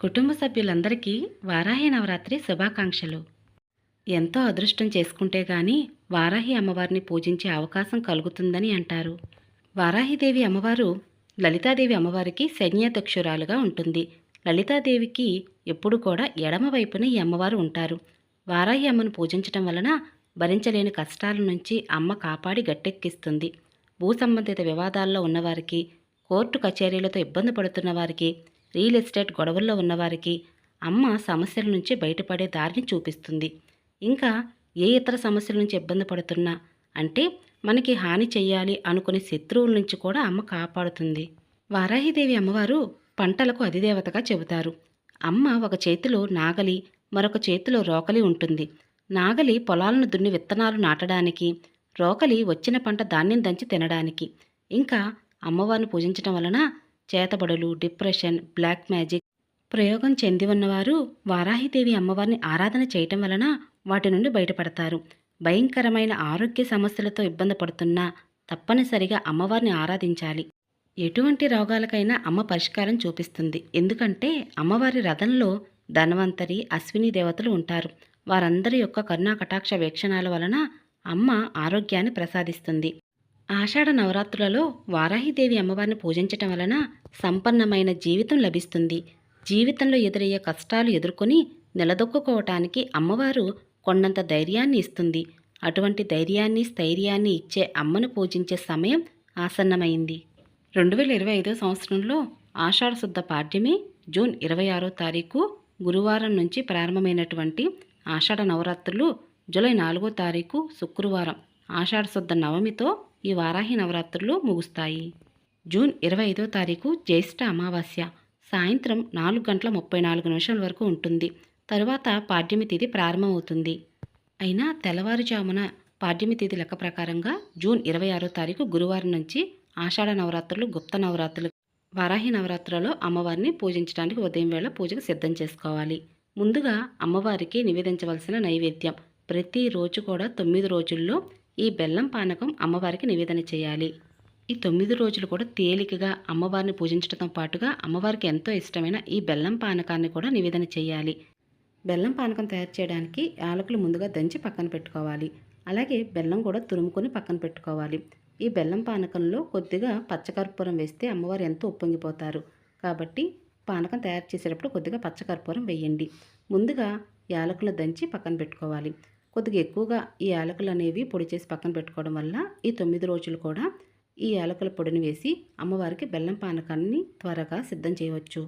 కుటుంబ సభ్యులందరికీ వారాహి నవరాత్రి శుభాకాంక్షలు. ఎంతో అదృష్టం చేసుకుంటే గాని వారాహి అమ్మవారిని పూజించే అవకాశం కలుగుతుందని అంటారు. వారాహిదేవి అమ్మవారు లలితాదేవి అమ్మవారికి సైన్యాధ్యక్షురాలుగా ఉంటుంది. లలితాదేవికి ఎప్పుడు కూడా ఎడమ వైపున ఈ అమ్మవారు ఉంటారు. వారాహి అమ్మను పూజించటం వలన భరించలేని కష్టాల నుంచి అమ్మ కాపాడి గట్టెక్కిస్తుంది. భూ సంబంధిత వివాదాల్లో ఉన్నవారికి కోర్టు కచేరీలతో ఇబ్బంది పడుతున్న వారికి రియల్ ఎస్టేట్ గొడవల్లో ఉన్నవారికి అమ్మ సమస్యల నుంచి బయటపడే దారిని చూపిస్తుంది. ఇంకా ఏ ఇతర సమస్యల నుంచి ఇబ్బంది పడుతున్నా అంటే మనకి హాని చేయాలి అనుకునే శత్రువుల నుంచి కూడా అమ్మ కాపాడుతుంది. వారాహిదేవి అమ్మవారు పంటలకు అధిదేవతగా చెబుతారు. అమ్మ ఒక చేతిలో నాగలి మరొక చేతిలో రోకలి ఉంటుంది. నాగలి పొలాలను దున్ని విత్తనాలు నాటడానికి రోకలి వచ్చిన పంట ధాన్యం దంచి తినడానికి. ఇంకా అమ్మవారిని పూజించడం వలన చేతబడులు డిప్రెషన్ బ్లాక్ మ్యాజిక్. ప్రయోగం చెంది ఉన్నవారు వారాహిదేవి అమ్మవారిని ఆరాధన చేయటం వలన వాటి నుండి బయటపడతారు. భయంకరమైన ఆరోగ్య సమస్యలతో ఇబ్బంది పడుతున్నా తప్పనిసరిగా అమ్మవారిని ఆరాధించాలి. ఎటువంటి రోగాలకైనా అమ్మ పరిష్కారం చూపిస్తుంది. ఎందుకంటే అమ్మవారి రథంలో ధన్వంతరి అశ్విని దేవతలు ఉంటారు. వారందరి యొక్క కరుణా కటాక్ష వీక్షణాల వలన అమ్మ ఆరోగ్యాన్ని ప్రసాదిస్తుంది. ఆషాఢ నవరాత్రులలో వారాహిదేవి అమ్మవారిని పూజించటం వలన సంపన్నమైన జీవితం లభిస్తుంది. జీవితంలో ఎదురయ్యే కష్టాలు ఎదుర్కొని నిలదొక్కుకోవటానికి అమ్మవారు కొండంత ధైర్యాన్ని ఇస్తుంది. అటువంటి ధైర్యాన్ని స్థైర్యాన్ని ఇచ్చే అమ్మను పూజించే సమయం ఆసన్నమైంది. రెండు వేల ఇరవై ఐదో సంవత్సరంలో ఆషాఢ శుద్ధ పాడ్యమి జూన్ ఇరవై ఆరో తారీఖు గురువారం నుంచి ప్రారంభమైనటువంటి ఆషాఢ నవరాత్రులు జూలై నాలుగో తారీఖు శుక్రవారం. ఆషాఢ శుద్ధ నవమితో ఈ వారాహి నవరాత్రులు ముగుస్తాయి. జూన్ ఇరవై ఐదో తారీఖు జ్యేష్ఠ అమావాస్య. సాయంత్రం నాలుగు గంటల ముప్పై నాలుగు నిమిషాల వరకు ఉంటుంది. తరువాత పాడ్యమి తిథి ప్రారంభమవుతుంది. అయినా తెల్లవారుజామున పాడ్యమి తిథి లెక్క ప్రకారంగా జూన్ ఇరవై ఆరో తారీఖు గురువారం నుంచి ఆషాఢ నవరాత్రులు గుప్త నవరాత్రులు వారాహి నవరాత్రులలో అమ్మవారిని పూజించడానికి ఉదయం వేళ పూజకు సిద్ధం చేసుకోవాలి. ముందుగా అమ్మవారికి నివేదించవలసిన నైవేద్యం. ప్రతిరోజు కూడా తొమ్మిది రోజుల్లో ఈ బెల్లం పానకం అమ్మవారికి నివేదన చేయాలి. ఈ తొమ్మిది రోజులు కూడా తేలికగా అమ్మవారిని పూజించడంతో పాటుగా అమ్మవారికి ఎంతో ఇష్టమైన ఈ బెల్లం పానకాన్ని కూడా నివేదన చేయాలి. బెల్లం పానకం తయారు చేయడానికి యాలకులు ముందుగా దంచి పక్కన పెట్టుకోవాలి. అలాగే బెల్లం కూడా తురుముకొని పక్కన పెట్టుకోవాలి. ఈ బెల్లం పానకంలో కొద్దిగా పచ్చకర్పూరం వేస్తే అమ్మవారు ఎంతో ఉప్పొంగిపోతారు. కాబట్టి పానకం తయారు చేసేటప్పుడు కొద్దిగా పచ్చకర్పూరం వేయండి. ముందుగా యాలకులు దంచి పక్కన పెట్టుకోవాలి. కొద్దిగా ఎక్కువగా ఈ యాలకులు అనేవి పొడి చేసి పక్కన పెట్టుకోవడం వల్ల ఈ తొమ్మిది రోజులు కూడా ఈ యాలకుల పొడిని వేసి అమ్మవారికి బెల్లం పానకాన్ని త్వరగా సిద్ధం చేయవచ్చు.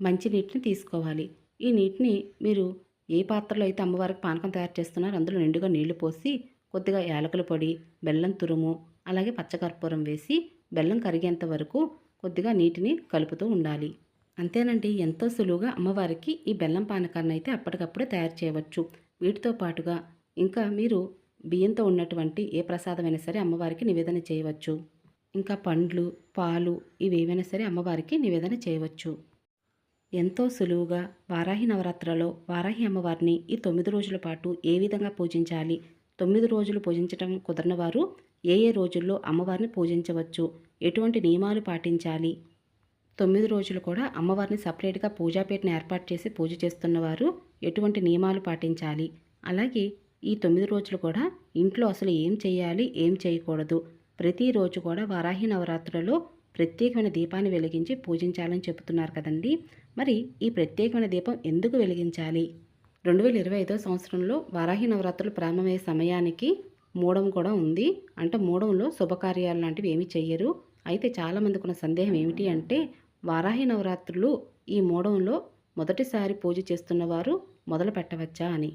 మంచి నీటిని తీసుకోవాలి. ఈ నీటిని మీరు ఏ పాత్రలో అయితే అమ్మవారికి పానకం తయారు చేస్తున్నారో అందులో నిండుగా నీళ్ళు పోసి కొద్దిగా యాలకుల పొడి బెల్లం తురుము అలాగే పచ్చకర్పూరం వేసి బెల్లం కరిగేంత వరకు కొద్దిగా నీటిని కలుపుతూ ఉండాలి. అంతేనండి ఎంతో సులువుగా అమ్మవారికి ఈ బెల్లం పానకాన్ని అయితే అప్పటికప్పుడే తయారు చేయవచ్చు. వీటితో పాటుగా ఇంకా మీరు బియ్యంతో ఉన్నటువంటి ఏ ప్రసాదమైనా సరే అమ్మవారికి నివేదన చేయవచ్చు. ఇంకా పండ్లు పాలు ఇవి ఏవైనా సరే అమ్మవారికి నివేదన చేయవచ్చు. ఎంతో సులువుగా వారాహి నవరాత్రిలో వారాహి అమ్మవారిని ఈ తొమ్మిది రోజుల పాటు ఏ విధంగా పూజించాలి? తొమ్మిది రోజులు పూజించడం కుదరని వారు ఏ ఏ రోజుల్లో అమ్మవారిని పూజించవచ్చు? ఎటువంటి నియమాలు పాటించాలి? తొమ్మిది రోజులు కూడా అమ్మవారిని సపరేట్గా పూజాపేటను ఏర్పాటు చేసి పూజ చేస్తున్నవారు ఎటువంటి నియమాలు పాటించాలి. అలాగే ఈ తొమ్మిది రోజులు కూడా ఇంట్లో అసలు ఏం చేయాలి ఏం చేయకూడదు. ప్రతిరోజు కూడా వారాహి నవరాత్రులలో ప్రత్యేకమైన దీపాన్ని వెలిగించి పూజించాలని చెబుతున్నారు కదండి. మరి ఈ ప్రత్యేకమైన దీపం ఎందుకు వెలిగించాలి? రెండు వేల ఇరవై ఐదో సంవత్సరంలో వారాహి నవరాత్రులు ప్రారంభమయ్యే సమయానికి మూడం కూడా ఉంది. అంటే మూడంలో శుభకార్యాలు లాంటివి ఏమీ చెయ్యరు. అయితే చాలామందికి ఉన్న సందేహం ఏమిటి అంటే వారాహి నవరాత్రులు ఈ మూడంలో మొదటిసారి పూజ చేస్తున్నవారు మొదలు పెట్టవచ్చా అని.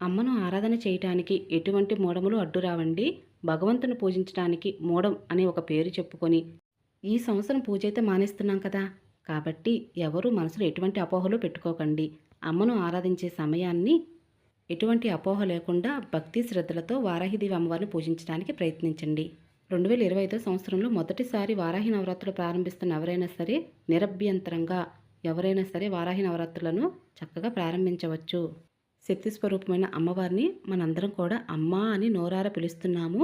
అమ్మను ఆరాధన చేయటానికి ఎటువంటి మూడములు అడ్డు రావండి. భగవంతుని పూజించడానికి మూడం అనే ఒక పేరు చెప్పుకొని ఈ సంవత్సరం పూజ అయితే మానేస్తున్నాం కదా. కాబట్టి ఎవరు మనసులో ఎటువంటి అపోహలు పెట్టుకోకండి. అమ్మను ఆరాధించే సమయాన్ని ఎటువంటి అపోహ లేకుండా భక్తి శ్రద్ధలతో వారాహిదేవి అమ్మవారిని పూజించడానికి ప్రయత్నించండి. రెండు వేల ఇరవై ఐదో సంవత్సరంలో మొదటిసారి వారాహి నవరాత్రులు ప్రారంభిస్తున్న ఎవరైనా సరే నిరభ్యంతరంగా ఎవరైనా సరే వారాహి నవరాత్రులను చక్కగా ప్రారంభించవచ్చు. శక్తి స్వరూపమైన అమ్మవారిని మనందరం కూడా అమ్మ అని నోరార పిలుస్తున్నాము.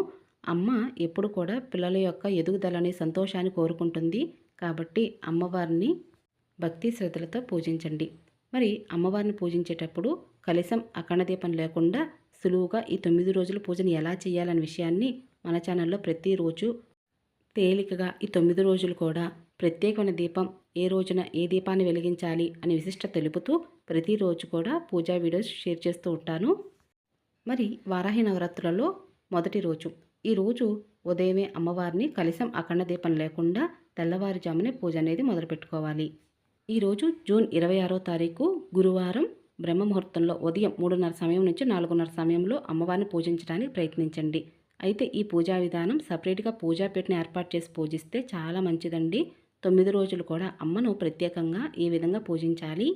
అమ్మ ఎప్పుడు కూడా పిల్లల యొక్క ఎదుగుదలని సంతోషాన్ని కోరుకుంటుంది. కాబట్టి అమ్మవారిని భక్తి శ్రద్ధలతో పూజించండి. మరి అమ్మవారిని పూజించేటప్పుడు కలశం అఖండ దీపం లేకుండా సులువుగా ఈ తొమ్మిది రోజుల పూజను ఎలా చేయాలనే విషయాన్ని మన ఛానల్లో ప్రతిరోజు తేలికగా ఈ తొమ్మిది రోజులు కూడా ప్రత్యేకమైన దీపం ఏ రోజున ఏ దీపాన్ని వెలిగించాలి అని విశిష్ట తెలుపుతూ ప్రతిరోజు కూడా పూజా వీడియోస్ షేర్ చేస్తూ ఉంటాను. మరి వారాహి నవరాత్రులలో మొదటి రోజు. ఈ రోజు ఉదయమే అమ్మవారిని కలిసం అఖండ దీపం లేకుండా తెల్లవారుజామునే పూజ అనేది మొదలుపెట్టుకోవాలి. ఈరోజు జూన్ ఇరవై ఆరో తారీఖు గురువారం బ్రహ్మముహూర్తంలో ఉదయం మూడున్నర సమయం నుంచి నాలుగున్నర సమయంలో అమ్మవారిని పూజించడానికి ప్రయత్నించండి. అయితే ఈ పూజా విధానం సపరేట్గా పూజాపీఠను ఏర్పాటు చేసి పూజిస్తే చాలా మంచిదండి. తొమ్మిది రోజులు కూడా అమ్మను ప్రత్యేకంగా ఈ విధంగా పూజించాలి.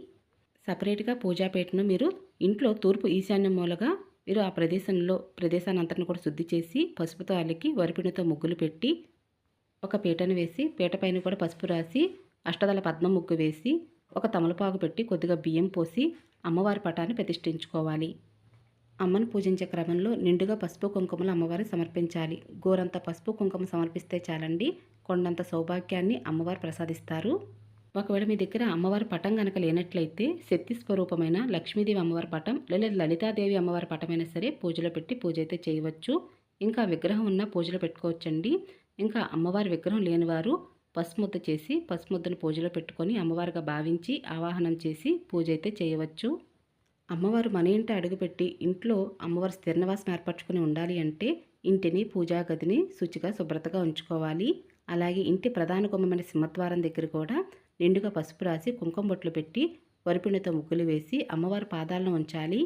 సపరేట్గా పూజాపేటను మీరు ఇంట్లో తూర్పు ఈశాన్య మూలగా మీరు ఆ ప్రదేశంలో ప్రదేశాన్ని కూడా శుద్ధి చేసి పసుపుతో అలికి వరిపిండితో ముగ్గులు పెట్టి ఒక పీటను వేసి పీట పైన కూడా పసుపు రాసి అష్టదళ పద్మ ముగ్గు వేసి ఒక తమలపాకు పెట్టి కొద్దిగా బియ్యం పోసి అమ్మవారి పటాన్ని ప్రతిష్ఠించుకోవాలి. అమ్మను పూజించే క్రమంలో నిండుగా పసుపు కుంకుమలు అమ్మవారికి సమర్పించాలి. గోరంత పసుపు కుంకుమ సమర్పిస్తే చాలండి. కొండంత సౌభాగ్యాన్ని అమ్మవారు ప్రసాదిస్తారు. ఒకవేళ మీ దగ్గర అమ్మవారి పటం కనుక లేనట్లయితే శక్తి స్వరూపమైన లక్ష్మీదేవి అమ్మవారి పటం లేదా లలితాదేవి అమ్మవారి పటమైనా సరే పూజలో పెట్టి పూజ అయితే చేయవచ్చు. ఇంకా విగ్రహం ఉన్న పూజలో పెట్టుకోవచ్చండి. ఇంకా అమ్మవారి విగ్రహం లేనివారు పసుముద్ద చేసి పసుముద్దను పూజలో పెట్టుకొని అమ్మవారిగా భావించి ఆవాహనం చేసి పూజ అయితే చేయవచ్చు. అమ్మవారు మన ఇంట అడుగుపెట్టి ఇంట్లో అమ్మవారు స్థిరనివాసం ఏర్పరచుకుని ఉండాలి అంటే ఇంటిని పూజా గదిని శుచిగా శుభ్రతగా ఉంచుకోవాలి. అలాగే ఇంటి ప్రధాన గుమ్మమైన సింహద్వారం దగ్గర కూడా నిండుగా పసుపు రాసి కుంకుమ బొట్లు పెట్టి వరిపిండితో ముగ్గులు వేసి అమ్మవారి పాదాలను ఉంచాలి.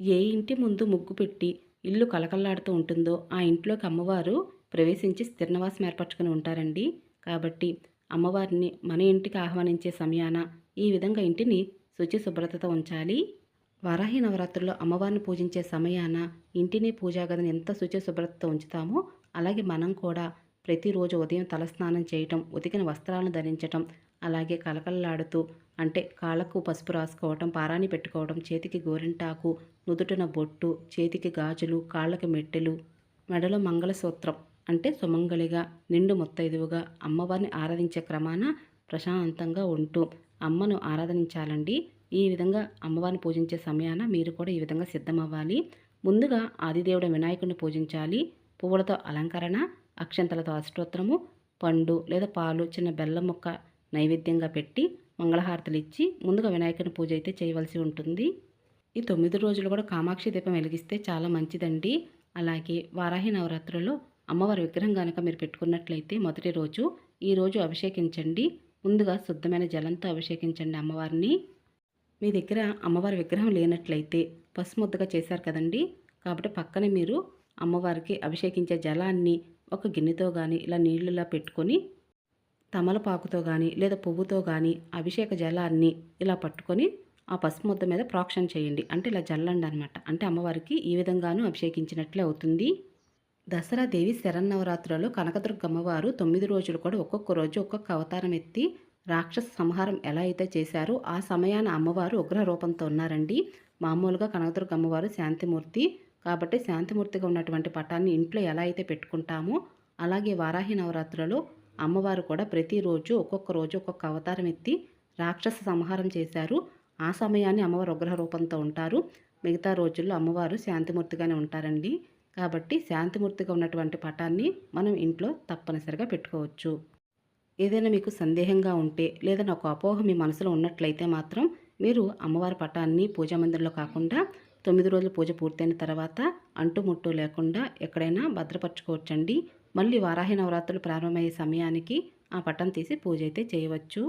ఏ ఇంటి ముందు ముగ్గు పెట్టి ఇల్లు కలకల్లాడుతూ ఉంటుందో ఆ ఇంట్లోకి అమ్మవారు ప్రవేశించి స్థిరనివాసం ఏర్పరచుకుని ఉంటారండి. కాబట్టి అమ్మవారిని మన ఇంటికి ఆహ్వానించే సమయాన ఈ విధంగా ఇంటిని శుచి శుభ్రతతో ఉంచాలి. వారాహి నవరాత్రుల్లో అమ్మవారిని పూజించే సమయాన ఇంటిని పూజాగదిని ఎంత శుచి శుభ్రతతో ఉంచుతామో అలాగే మనం కూడా ప్రతిరోజు ఉదయం తలస్నానం చేయటం ఉతికిన వస్త్రాలను ధరించటం అలాగే కలకలలాడుతూ అంటే కాళ్ళకు పసుపు రాసుకోవటం పారాని పెట్టుకోవడం చేతికి గోరింటాకు నుదుటిన బొట్టు చేతికి గాజులు కాళ్ళకి మెట్టెలు మెడలో మంగళసూత్రం అంటే సుమంగళిగా నిండు ముత్తైదువుగా అమ్మవారిని ఆరాధించే క్రమాన ప్రశాంతంగా ఉంటూ అమ్మను ఆరాధనించాలండి ఈ విధంగా అమ్మవారిని పూజించే సమయాన మీరు కూడా ఈ విధంగా సిద్ధమవ్వాలి. ముందుగా ఆదిదేవుడు వినాయకుడిని పూజించాలి. పువ్వులతో అలంకరణ అక్షంతలతో అష్టోత్తరము పండు లేదా పాలు చిన్న బెల్లం ముక్క నైవేద్యంగా పెట్టి మంగళహారతులు ఇచ్చి ముందుగా వినాయకుని పూజ అయితే చేయవలసి ఉంటుంది. ఈ తొమ్మిది రోజులు కూడా కామాక్షి దీపం వెలిగిస్తే చాలా మంచిదండి. అలాగే వారాహి నవరాత్రుల్లో అమ్మవారి విగ్రహం కనుక మీరు పెట్టుకున్నట్లయితే మొదటి రోజు ఈ రోజు అభిషేకించండి. ముందుగా శుద్ధమైన జలంతో అభిషేకించండి అమ్మవారిని. మీ దగ్గర అమ్మవారి విగ్రహం లేనట్లయితే పసుముద్దగా చేశారు కదండి. కాబట్టి పక్కనే మీరు అమ్మవారికి అభిషేకించే జలాన్ని ఒక గిన్నెతో కానీ ఇలా నీళ్ళలా పెట్టుకొని తమలపాకుతో కానీ లేదా పువ్వుతో కానీ అభిషేక జలాన్ని ఇలా పట్టుకొని ఆ పసుపు ముద్ద మీద ప్రోక్షణ చేయండి. అంటే ఇలా జల్లండి అనమాట అంటే అమ్మవారికి ఈ విధంగానూ అభిషేకించినట్లే అవుతుంది. దసరా దేవి శరన్నవరాత్రులలో కనకదుర్గమ్మవారు తొమ్మిది రోజులు కూడా ఒక్కొక్క రోజు ఒక్కొక్క అవతారం ఎత్తి రాక్షస సంహారం ఎలా అయితే చేశారో ఆ సమయాన అమ్మవారు ఉగ్ర రూపంతో ఉన్నారండి. మామూలుగా కనకదుర్గ అమ్మవారు శాంతిమూర్తి. కాబట్టి శాంతిమూర్తిగా ఉన్నటువంటి పటాన్ని ఇంట్లో ఎలా అయితే పెట్టుకుంటామో అలాగే వారాహి నవరాత్రులలో అమ్మవారు కూడా ప్రతిరోజు ఒక్కొక్క రోజు ఒక్కొక్క అవతారం ఎత్తి రాక్షస సంహారం చేశారు. ఆ సమయాన్ని అమ్మవారు ఉగ్రహ రూపంతో ఉంటారు. మిగతా రోజుల్లో అమ్మవారు శాంతిమూర్తిగానే ఉంటారండి. కాబట్టి శాంతిమూర్తిగా ఉన్నటువంటి పటాన్ని మనం ఇంట్లో తప్పనిసరిగా పెట్టుకోవచ్చు. ఏదైనా మీకు సందేహంగా ఉంటే లేదా ఒక అపోహ మీ మనసులో ఉన్నట్లయితే మాత్రం మీరు అమ్మవారి పటాన్ని పూజా మందిరంలో కాకుండా తొమ్మిది రోజుల పూజ పూర్తయిన తర్వాత అంటుముట్టు లేకుండా ఎక్కడైనా భద్రపరచుకోవచ్చండి. మళ్ళీ వారాహి నవరాత్రులు ప్రారంభమయ్యే సమయానికి ఆ పటం తీసి పూజ అయితే చేయవచ్చు.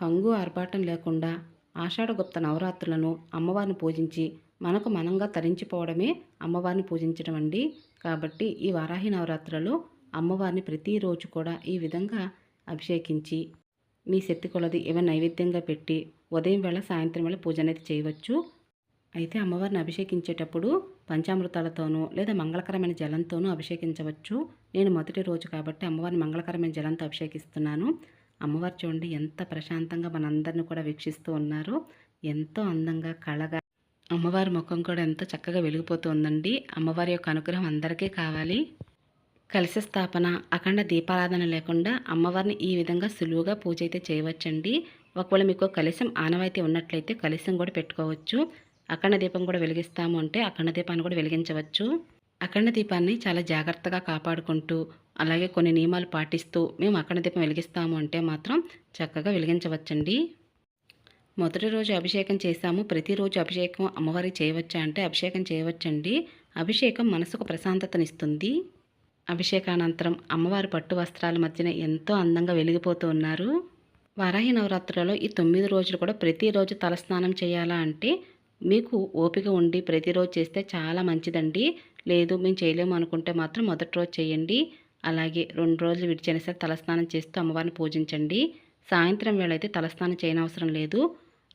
హంగు ఆర్భాటం లేకుండా ఆషాఢగుప్త నవరాత్రులను అమ్మవారిని పూజించి మనకు మనంగా తరించిపోవడమే అమ్మవారిని పూజించడం అండి కాబట్టి ఈ వారాహి నవరాత్రులలో అమ్మవారిని ప్రతిరోజు కూడా ఈ విధంగా అభిషేకించి మీ శక్తి కొలది ఏమైనా నైవేద్యంగా పెట్టి ఉదయం వేళ సాయంత్రం వేళ పూజ అనేది చేయవచ్చు. అయితే అమ్మవారిని అభిషేకించేటప్పుడు పంచామృతాలతోనూ లేదా మంగళకరమైన జలంతోనూ అభిషేకించవచ్చు. నేను మొదటి రోజు కాబట్టి అమ్మవారిని మంగళకరమైన జలంతో అభిషేకిస్తున్నాను. అమ్మవారు చూడండి ఎంత ప్రశాంతంగా మనందరిని కూడా వీక్షిస్తూ ఉన్నారు. ఎంతో అందంగా కళగా. అమ్మవారి ముఖం కూడా ఎంతో చక్కగా వెలిగిపోతూ ఉందండి. అమ్మవారి యొక్క అనుగ్రహం అందరికీ కావాలి. కలిసి స్థాపన అఖండ దీపారాధన లేకుండా అమ్మవారిని ఈ విధంగా సులువుగా పూజ అయితే చేయవచ్చండి. ఒకవేళ మీకు కలిసం ఆనవాయితీ ఉన్నట్లయితే కలిసం కూడా పెట్టుకోవచ్చు. అఖండ దీపం కూడా వెలిగిస్తాము అంటే అఖండ దీపాన్ని కూడా వెలిగించవచ్చు. అఖండ దీపాన్ని చాలా జాగ్రత్తగా కాపాడుకుంటూ అలాగే కొన్ని నియమాలు పాటిస్తూ మేము అఖండ దీపం వెలిగిస్తాము అంటే మాత్రం చక్కగా వెలిగించవచ్చండి. మొదటి రోజు అభిషేకం చేశాము. ప్రతిరోజు అభిషేకం అమ్మవారికి చేయవచ్చా అంటే అభిషేకం చేయవచ్చండి. అభిషేకం మనసుకు ప్రశాంతతనిస్తుంది. అభిషేకానంతరం అమ్మవారి పట్టు వస్త్రాల మధ్యన ఎంతో అందంగా వెలిగిపోతూ ఉన్నారు. వరాహి నవరాత్రులలో ఈ తొమ్మిది రోజులు కూడా ప్రతిరోజు తలస్నానం చేయాలా అంటే మీకు ఓపిక ఉండి ప్రతిరోజు చేస్తే చాలా మంచిదండి. లేదు మేము చేయలేము అనుకుంటే మాత్రం మొదటి రోజు చేయండి. అలాగే రెండు రోజులు విడిచైనా సరే తలస్నానం చేస్తూ అమ్మవారిని పూజించండి. సాయంత్రం వేళ అయితే తలస్నానం చేయనవసరం లేదు.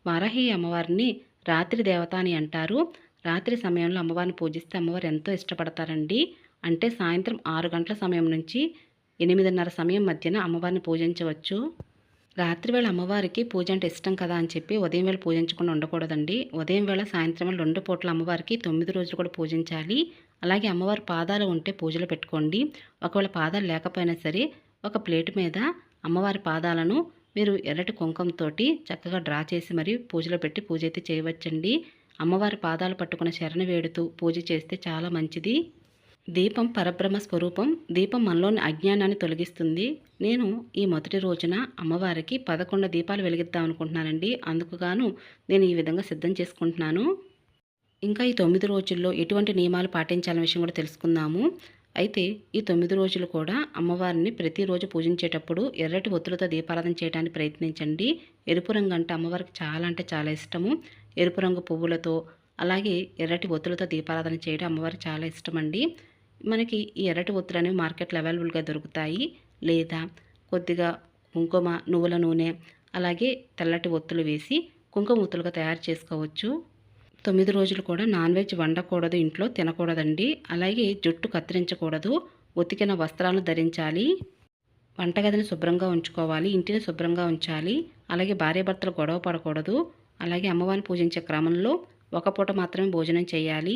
వరహి అమ్మవారిని రాత్రి దేవత అని అంటారు. రాత్రి సమయంలో అమ్మవారిని పూజిస్తే అమ్మవారు ఎంతో ఇష్టపడతారండి. అంటే సాయంత్రం ఆరు గంటల సమయం నుంచి ఎనిమిదిన్నర సమయం మధ్యన అమ్మవారిని పూజించవచ్చు. రాత్రివేళ అమ్మవారికి పూజ అంటే ఇష్టం కదా అని చెప్పి ఉదయం వేళ పూజించకుండా ఉండకూడదండి. ఉదయం వేళ సాయంత్రం వేళ రెండు పూట్ల అమ్మవారికి తొమ్మిది రోజులు కూడా పూజించాలి. అలాగే అమ్మవారి పాదాలు ఉంటే పూజలు పెట్టుకోండి. ఒకవేళ పాదాలు లేకపోయినా సరే ఒక ప్లేట్ మీద అమ్మవారి పాదాలను మీరు ఎర్రటి కుంకంతో చక్కగా డ్రా చేసి మరి పూజలో పెట్టి పూజ అయితే చేయవచ్చండి. అమ్మవారి పాదాలు పట్టుకున్న శరణ వేడుతూ పూజ చేస్తే చాలా మంచిది. దీపం పరబ్రహ్మ స్వరూపం దీపం మనలోని అజ్ఞానాన్ని తొలగిస్తుంది. నేను ఈ మొదటి రోజున అమ్మవారికి పదకొండు దీపాలు వెలిగిద్దాం అనుకుంటున్నానండి. అందుకుగాను నేను ఈ విధంగా సిద్ధం చేసుకుంటున్నాను. ఇంకా ఈ తొమ్మిది రోజుల్లో ఎటువంటి నియమాలు పాటించాలనే విషయం కూడా తెలుసుకుందాము. అయితే ఈ తొమ్మిది రోజులు కూడా అమ్మవారిని ప్రతిరోజు పూజించేటప్పుడు ఎర్రటి ఒత్తులతో దీపారాధన చేయడానికి ప్రయత్నించండి. ఎరుపు రంగు అంటే అమ్మవారికి చాలా అంటే చాలా ఇష్టము. ఎరుపు రంగు పువ్వులతో అలాగే ఎర్రటి ఒత్తులతో దీపారాధన చేయడం అమ్మవారికి చాలా ఇష్టం అండి మనకి ఈ ఎర్రటి ఒత్తులు అనేవి మార్కెట్లో అవైలబుల్గా దొరుకుతాయి. లేదా కొద్దిగా కుంకుమ నువ్వుల నూనె అలాగే తెల్లటి ఒత్తులు వేసి కుంకుమ ఒత్తులుగా తయారు చేసుకోవచ్చు. తొమ్మిది రోజులు కూడా నాన్ వెజ్ వండకూడదు ఇంట్లో తినకూడదండి. అలాగే జుట్టు కత్తిరించకూడదు. ఉతికిన వస్త్రాలను ధరించాలి. వంటగదిని శుభ్రంగా ఉంచుకోవాలి. ఇంటిని శుభ్రంగా ఉంచాలి. అలాగే భార్యాభర్తలు గొడవ పడకూడదు. అలాగే అమ్మవారిని పూజించే క్రమంలో ఒక పూట మాత్రమే భోజనం చేయాలి.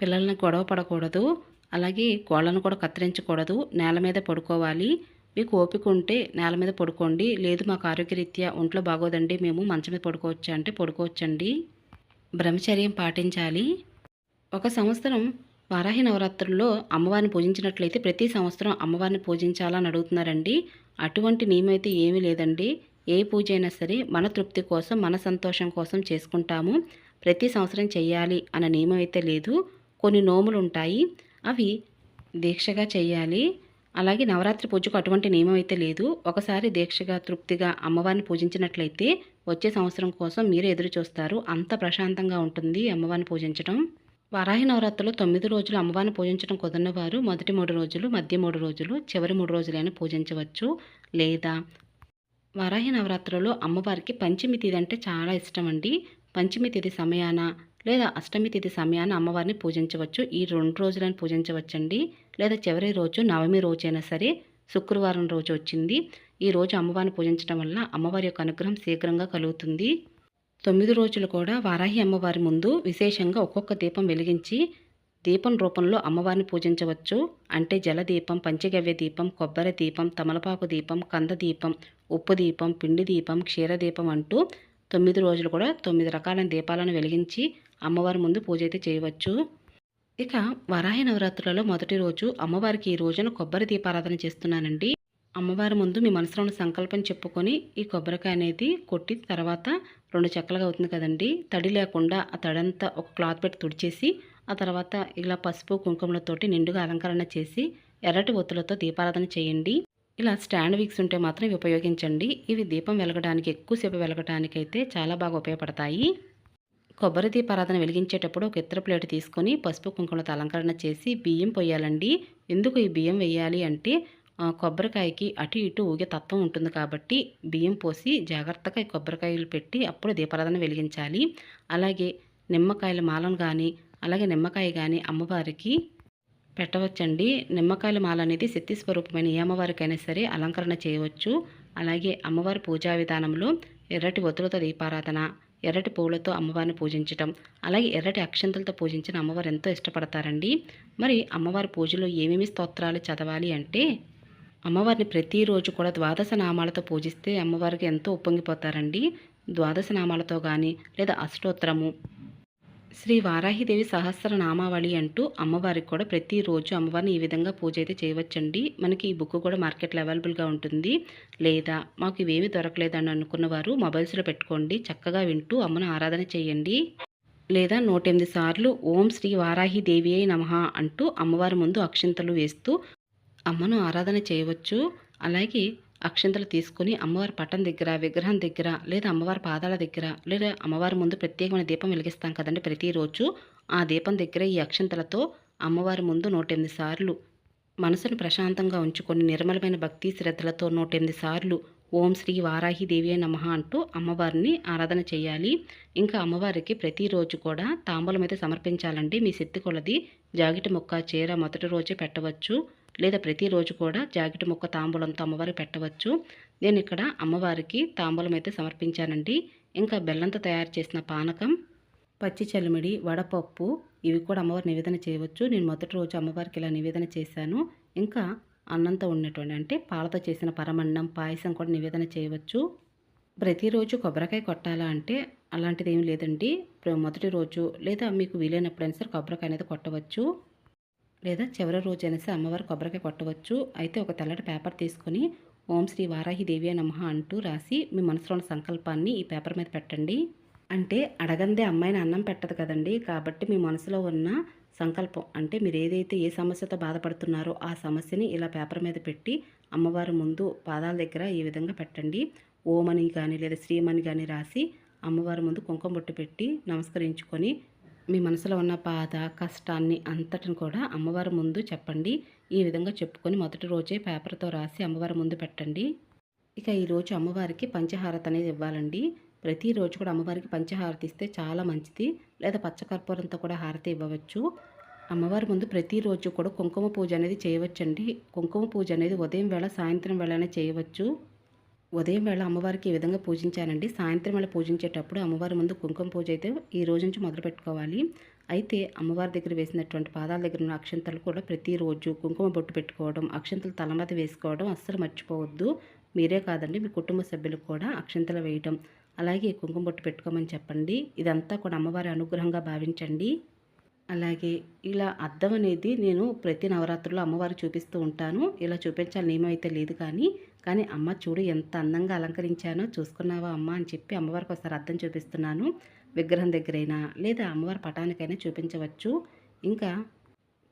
పిల్లల్ని గొడవ పడకూడదు. అలాగే కోళ్ళను కూడా కత్తిరించకూడదు. నేల మీద పడుకోవాలి. మీకు ఓపిక ఉంటే నేల మీద పడుకోండి. లేదు మాకు ఆరోగ్యరీత్యా ఒంట్లో బాగోదండి మేము మంచం మీద పడుకోవచ్చా అంటే పడుకోవచ్చండి. బ్రహ్మచర్యం పాటించాలి. ఒక సంవత్సరం వారాహి నవరాత్రుల్లో అమ్మవారిని పూజించినట్లయితే ప్రతి సంవత్సరం అమ్మవారిని పూజించాలని అడుగుతున్నారండి. అటువంటి నియమం అయితే ఏమీ లేదండి. ఏ పూజ అయినా సరే మన తృప్తి కోసం మన సంతోషం కోసం చేసుకుంటాము. ప్రతి సంవత్సరం చేయాలి అన్న నియమం అయితే లేదు. కొన్ని నోములు ఉంటాయి. అవి దీక్షగా చేయాలి. అలాగే నవరాత్రి పూజకు అటువంటి నియమం అయితే లేదు. ఒకసారి దీక్షగా తృప్తిగా అమ్మవారిని పూజించినట్లయితే వచ్చే సంవత్సరం కోసం మీరే ఎదురు చూస్తారు. అంత ప్రశాంతంగా ఉంటుంది అమ్మవారిని పూజించడం వారాహి నవరాత్రిలో తొమ్మిది రోజులు అమ్మవారిని పూజించడం కుదరని వారు మొదటి మూడు రోజులు మధ్య మూడు రోజులు చివరి మూడు రోజులైనా పూజించవచ్చు. లేదా వారాహి నవరాత్రిలో అమ్మవారికి పంచమి తిథి అంటే చాలా ఇష్టం అండి. పంచమి తిథి సమయాన లేదా అష్టమి తిథి సమయాన అమ్మవారిని పూజించవచ్చు. ఈ రెండు రోజులను పూజించవచ్చండి. లేదా చివరి రోజు నవమి రోజైనా సరే శుక్రవారం రోజు వచ్చింది. ఈ రోజు అమ్మవారిని పూజించడం వల్ల అమ్మవారి యొక్క అనుగ్రహం శీఘ్రంగా కలుగుతుంది. తొమ్మిది రోజులు కూడా వారాహి అమ్మవారి ముందు విశేషంగా ఒక్కొక్క దీపం వెలిగించి దీపం రూపంలో అమ్మవారిని పూజించవచ్చు. అంటే జలదీపం పంచగవ్య దీపం కొబ్బరి దీపం తమలపాకు దీపం కంద దీపం ఉప్పు దీపం పిండి దీపం క్షీరదీపం అంటూ తొమ్మిది రోజులు కూడా తొమ్మిది రకాలైన దీపాలను వెలిగించి అమ్మవారి ముందు పూజ అయితే చేయవచ్చు. ఇక వరాహ నవరాత్రులలో మొదటి రోజు అమ్మవారికి ఈ రోజున కొబ్బరి దీపారాధన చేస్తున్నానండి. అమ్మవారి ముందు మీ మనసులో ఉన్న సంకల్పం చెప్పుకొని ఈ కొబ్బరికాయ అనేది కొట్టి తర్వాత రెండు చెక్కలుగా అవుతుంది కదండి. తడి లేకుండా ఆ తడంతా ఒక క్లాత్ పెట్టి తుడిచేసి ఆ తర్వాత ఇలా పసుపు కుంకుమలతోటి నిండుగా అలంకరణ చేసి ఎర్రటి ఒత్తులతో దీపారాధన చేయండి. ఇలా స్టాండ్ విక్స్ ఉంటే మాత్రం ఇవి ఉపయోగించండి. ఇవి దీపం వెలగడానికి ఎక్కువసేపు వెలగడానికైతే చాలా బాగా ఉపయోగపడతాయి. కొబ్బరి దీపారాధన వెలిగించేటప్పుడు ఒక ఇతర ప్లేట్ తీసుకొని పసుపు కుంకుమలతో అలంకరణ చేసి బియ్యం పొయ్యాలండి. ఎందుకు ఈ బియ్యం వేయాలి అంటే కొబ్బరికాయకి అటు ఇటు ఊగే తత్వం ఉంటుంది కాబట్టి బియ్యం పోసి జాగ్రత్తగా ఈ కొబ్బరికాయలు పెట్టి అప్పుడు దీపారాధన వెలిగించాలి. అలాగే నిమ్మకాయల మాలను కానీ అలాగే నిమ్మకాయ కానీ అమ్మవారికి పెట్టవచ్చండి. నిమ్మకాయల మాల అనేది శక్తి స్వరూపమైన ఏ అమ్మవారికైనా సరే అలంకరణ చేయవచ్చు. అలాగే అమ్మవారి పూజా విధానంలో ఎర్రటి ఒత్తులతో దీపారాధన ఎర్రటి పువ్వులతో అమ్మవారిని పూజించటం. అలాగే ఎర్రటి అక్షంతలతో పూజించిన అమ్మవారు ఎంతో ఇష్టపడతారండి. మరి అమ్మవారి పూజలో ఏమేమి స్తోత్రాలు చదవాలి అంటే అమ్మవారిని ప్రతిరోజు కూడా ద్వాదశ నామాలతో పూజిస్తే అమ్మవారికి ఎంతో ఉప్పొంగిపోతారండి. ద్వాదశ నామాలతో కానీ లేదా అష్టోత్తరము శ్రీ వారాహిదేవి సహస్ర నామావళి అంటూ అమ్మవారికి కూడా ప్రతిరోజు అమ్మవారిని ఈ విధంగా పూజ అయితే చేయవచ్చండి. మనకి ఈ బుక్ కూడా మార్కెట్లో అవైలబుల్గా ఉంటుంది. లేదా మాకు ఇవేమీ దొరకలేదని అనుకున్న వారు మొబైల్స్లో పెట్టుకోండి. చక్కగా వింటూ అమ్మను ఆరాధన చేయండి. లేదా నూట ఎనిమిది సార్లు ఓం శ్రీ వారాహిదేవి అయి నమః అంటూ అమ్మవారి ముందు అక్షింతలు వేస్తూ అమ్మను ఆరాధన చేయవచ్చు. అలాగే అక్షింతలు తీసుకొని అమ్మవారి పట్టం దగ్గర విగ్రహం దగ్గర లేదా అమ్మవారి పాదాల దగ్గర లేదా అమ్మవారి ముందు ప్రత్యేకమైన దీపం వెలిగిస్తాం కదండి ప్రతిరోజు. ఆ దీపం దగ్గర ఈ అక్షింతలతో అమ్మవారి ముందు నూటెనిమిది సార్లు మనసును ప్రశాంతంగా ఉంచుకొని నిర్మలమైన భక్తి శ్రద్ధలతో నూట ఎనిమిది సార్లు ఓం శ్రీ వారాహి దేవి నమః అంటూ అమ్మవారిని ఆరాధన చేయాలి. ఇంకా అమ్మవారికి ప్రతిరోజు కూడా తాంబూలం అయితే సమర్పించాలండి. మీ శక్తి కొలది జాగిటి మొక్క చీర మొదటి రోజే పెట్టవచ్చు. లేదా ప్రతిరోజు కూడా జాకెట్ ముక్క తాంబూలంతో అమ్మవారికి పెట్టవచ్చు. నేను ఇక్కడ అమ్మవారికి తాంబూలం అయితే సమర్పించానండి. ఇంకా బెల్లంతో తయారు చేసిన పానకం పచ్చి చలిమిడి వడపప్పు ఇవి కూడా అమ్మవారి నివేదన చేయవచ్చు. నేను మొదటి రోజు అమ్మవారికి ఇలా నివేదన చేశాను. ఇంకా అన్నంతో ఉన్నటువంటి అంటే పాలతో చేసిన పరమన్నం పాయసం కూడా నివేదన చేయవచ్చు. ప్రతిరోజు కొబ్బరికాయ కొట్టాలా అంటే అలాంటిది ఏం లేదండి మొదటి రోజు లేదా మీకు వీలైనప్పుడైనా సరే కొబ్బరికాయ అనేది కొట్టవచ్చు. లేదా చివరి రోజు అనేసి సరే అమ్మవారి కొబ్బరికాయ కొట్టవచ్చు. అయితే ఒక తెల్లటి పేపర్ తీసుకొని ఓం శ్రీ వారాహి దేవి నమః అంటూ రాసి మీ మనసులో ఉన్న సంకల్పాన్ని ఈ పేపర్ మీద పెట్టండి. అంటే అడగందే అమ్మాయిని అన్నం పెట్టదు కదండి. కాబట్టి మీ మనసులో ఉన్న సంకల్పం అంటే మీరు ఏదైతే ఏ సమస్యతో బాధపడుతున్నారో ఆ సమస్యని ఇలా పేపర్ మీద పెట్టి అమ్మవారి ముందు పాదాల దగ్గర ఈ విధంగా పెట్టండి. ఓమని కానీ లేదా శ్రీమని కానీ రాసి అమ్మవారి ముందు కుంకుమ బొట్టు పెట్టి నమస్కరించుకొని మీ మనసులో ఉన్న బాధ కష్టాన్ని అంతటిని కూడా అమ్మవారి ముందు చెప్పండి. ఈ విధంగా చెప్పుకొని మొదటి రోజే పేపర్తో రాసి అమ్మవారి ముందు పెట్టండి. ఇక ఈరోజు అమ్మవారికి పంచహారత అనేది ఇవ్వాలండి. ప్రతిరోజు కూడా అమ్మవారికి పంచహారతి ఇస్తే చాలా మంచిది. లేదా పచ్చకర్పూరంతో కూడా హారతి ఇవ్వవచ్చు. అమ్మవారి ముందు ప్రతిరోజు కూడా కుంకుమ పూజ అనేది చేయవచ్చండి. కుంకుమ పూజ అనేది ఉదయం వేళ సాయంత్రం వేళనే చేయవచ్చు. ఉదయం వేళ అమ్మవారికి ఈ విధంగా పూజించానండి సాయంత్రం వేళ పూజించేటప్పుడు అమ్మవారి ముందు కుంకుమ పూజ అయితే ఈ రోజు నుంచి మొదలు పెట్టుకోవాలి. అయితే అమ్మవారి దగ్గర వేసినటువంటి పాదాల దగ్గర ఉన్న అక్షంతలు కూడా ప్రతిరోజు కుంకుమ బొట్టు పెట్టుకోవడం అక్షంతలు తల మీద వేసుకోవడం అస్సలు మర్చిపోవద్దు. మీరే కాదండి మీ కుటుంబ సభ్యులకు కూడా అక్షంతలు వేయడం అలాగే కుంకుమ బొట్టు పెట్టుకోమని చెప్పండి. ఇదంతా కూడా అమ్మవారి అనుగ్రహంగా భావించండి. అలాగే ఇలా అద్దం అనేది నేను ప్రతి నవరాత్రుల్లో అమ్మవారికి చూపిస్తూ ఉంటాను. ఇలా చూపించాలని నియమం అయితే లేదు కానీ కానీ అమ్మ చూడు ఎంత అందంగా అలంకరించానో చూసుకున్నావా అమ్మ అని చెప్పి అమ్మవారికి ఒకసారి అర్థం చూపిస్తున్నాను. విగ్రహం దగ్గరైనా లేదా అమ్మవారి పటానికైనా చూపించవచ్చు. ఇంకా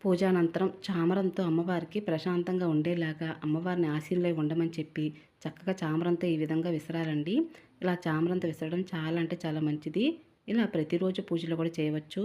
పూజానంతరం చామరంతో అమ్మవారికి ప్రశాంతంగా ఉండేలాగా అమ్మవారిని ఆశీనులై ఉండమని చెప్పి చక్కగా చామరంతో ఈ విధంగా విసరాలండి. ఇలా చామరంతో విసరడం చాలా అంటే చాలా మంచిది. ఇలా ప్రతిరోజు పూజలు కూడా చేయవచ్చు.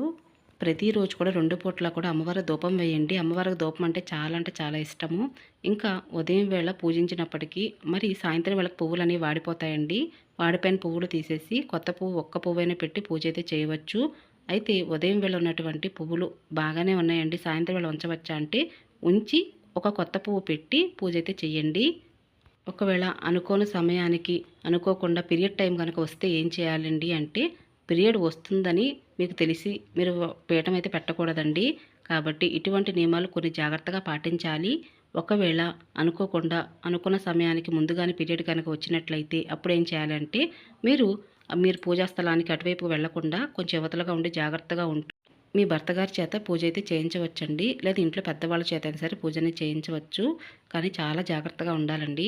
ప్రతిరోజు కూడా రెండు పూట్ల కూడా అమ్మవారి ధూపం వేయండి. అమ్మవారికి ధూపం అంటే చాలా అంటే చాలా ఇష్టము. ఇంకా ఉదయం వేళ పూజించినప్పటికీ మరి సాయంత్రం వేళకు పువ్వులు అనేవి వాడిపోతాయండి. వాడిపోయిన పువ్వులు తీసేసి కొత్త పువ్వు ఒక్క పువ్వైనా పెట్టి పూజ అయితే చేయవచ్చు. అయితే ఉదయం వేళ ఉన్నటువంటి పువ్వులు బాగానే ఉన్నాయండి. సాయంత్రం వేళ ఉంచవచ్చా అంటే ఉంచి ఒక కొత్త పువ్వు పెట్టి పూజ అయితే చేయండి. ఒకవేళ అనుకోని సమయానికి అనుకోకుండా పీరియడ్ టైం కనుక వస్తే ఏం చేయాలండి అంటే పీరియడ్ వస్తుందని మీకు తెలిసి మీరు పీఠం అయితే పెట్టకూడదండి. కాబట్టి ఇటువంటి నియమాలు కొన్ని జాగ్రత్తగా పాటించాలి. ఒకవేళ అనుకోకుండా అనుకున్న సమయానికి ముందుగానే పీరియడ్ కనుక వచ్చినట్లయితే అప్పుడు ఏం చేయాలంటే మీరు మీరు పూజా స్థలానికి అటువైపు వెళ్ళకుండా కొంచెం యువతలుగా ఉండి జాగ్రత్తగా ఉంటూ మీ భర్త గారి చేత పూజ అయితే చేయించవచ్చండి. లేదా ఇంట్లో పెద్దవాళ్ళ చేత అయినా సరే పూజని చేయించవచ్చు. కానీ చాలా జాగ్రత్తగా ఉండాలండి.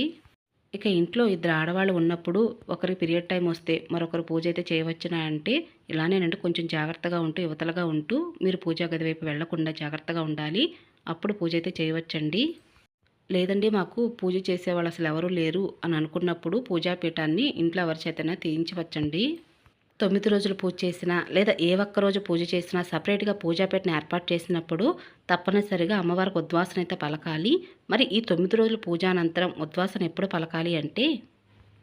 ఇక ఇంట్లో ఇద్దరు ఆడవాళ్ళు ఉన్నప్పుడు ఒకరి పీరియడ్ టైం వస్తే మరొకరు పూజ అయితే చేయవచ్చునా అంటే ఇలానేనంటే కొంచెం జాగ్రత్తగా ఉంటూ యువతలుగా ఉంటూ మీరు పూజా గది వైపు వెళ్ళకుండా జాగ్రత్తగా ఉండాలి. అప్పుడు పూజ అయితే చేయవచ్చండి. లేదండి మాకు పూజ చేసేవాళ్ళు అసలు ఎవరూ లేరు అని అనుకున్నప్పుడు పూజాపీఠాన్ని ఇంట్లో ఎవరి చేతనా తీయించవచ్చండి. తొమ్మిది రోజులు పూజ చేసినా లేదా ఏ ఒక్క రోజు పూజ చేసినా సపరేట్గా పూజాపేటను ఏర్పాటు చేసినప్పుడు తప్పనిసరిగా అమ్మవారికి ఉద్వాసన అయితే పలకాలి. మరి ఈ తొమ్మిది రోజుల పూజ అనంతరం ఉద్వాసన ఎప్పుడు పలకాలి అంటే?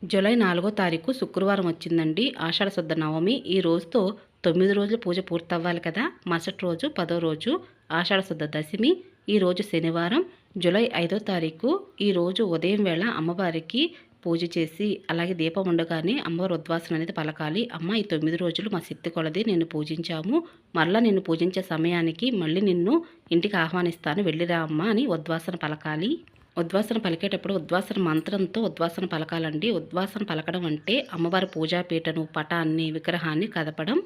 జూలై నాలుగో తారీఖు శుక్రవారం వచ్చిందండి. ఆషాఢ శుద్ధ నవమి. ఈ రోజుతో తొమ్మిది రోజులు పూజ పూర్తవ్వాలి కదా. మరుసటి రోజు పదో రోజు ఆషాఢ శుద్ధ దశమి. ఈ రోజు శనివారం జూలై ఐదో తారీఖు. ఈ రోజు ఉదయం వేళ అమ్మవారికి పూజ చేసి అలాగే దీపం ఉండగానే అమ్మవారి ఉద్వాసన అనేది పలకాలి. అమ్మ ఈ తొమ్మిది రోజులు మా శక్తి కొలది నిన్ను పూజించాము. మరలా నిన్ను పూజించే సమయానికి మళ్ళీ నిన్ను ఇంటికి ఆహ్వానిస్తాను. వెళ్ళిరా అమ్మ అని ఉద్వాసన పలకాలి. ఉద్వాసన పలికేటప్పుడు ఉద్వాసన మంత్రంతో ఉద్వాసన పలకాలండి. ఉద్వాసన పలకడం అంటే అమ్మవారి పూజాపీఠను పటాన్ని విగ్రహాన్ని కదపడం.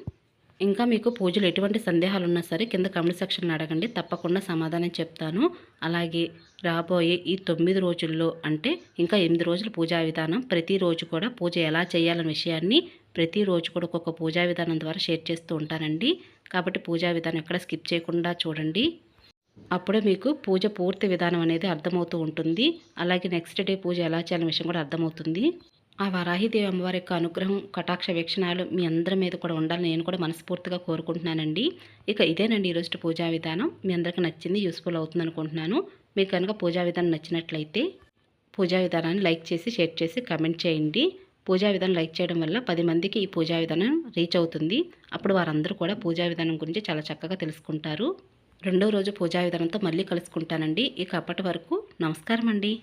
ఇంకా మీకు పూజలు ఎటువంటి సందేహాలు ఉన్నా సరే కింద కమెంట్ సెక్షన్లో అడగండి. తప్పకుండా సమాధానం చెప్తాను. అలాగే రాబోయే ఈ తొమ్మిది రోజుల్లో అంటే ఇంకా ఎనిమిది రోజుల పూజా విధానం. ప్రతిరోజు కూడా పూజ ఎలా చేయాలనే విషయాన్ని ప్రతిరోజు కూడా ఒక్కొక్క పూజా విధానం ద్వారా షేర్ చేస్తూ ఉంటానండి. కాబట్టి పూజా విధానం ఎక్కడ స్కిప్ చేయకుండా చూడండి. అప్పుడే మీకు పూజ పూర్తి విధానం అనేది అర్థమవుతూ ఉంటుంది. అలాగే నెక్స్ట్ డే పూజ ఎలా చేయాలనే విషయం కూడా అర్థమవుతుంది. ఆ వరాహిదేవి అమ్మవారి యొక్క అనుగ్రహం కటాక్ష వీక్షణాలు మీ అందరి మీద కూడా ఉండాలని నేను కూడా మనస్ఫూర్తిగా కోరుకుంటున్నానండి. ఇక ఇదేనండి ఈరోజు పూజా విధానం. మీ అందరికీ నచ్చింది యూస్ఫుల్ అవుతుంది అనుకుంటున్నాను. మీకు కనుక పూజా విధానం నచ్చినట్లయితే పూజా విధానాన్ని లైక్ చేసి షేర్ చేసి కమెంట్ చేయండి. పూజా విధానం లైక్ చేయడం వల్ల పది మందికి ఈ పూజా విధానం రీచ్ అవుతుంది. అప్పుడు వారందరూ కూడా పూజా విధానం గురించి చాలా చక్కగా తెలుసుకుంటారు. రెండో రోజు పూజా విధానంతో మళ్ళీ కలుసుకుంటానండి. ఇక అప్పటి వరకు నమస్కారం అండి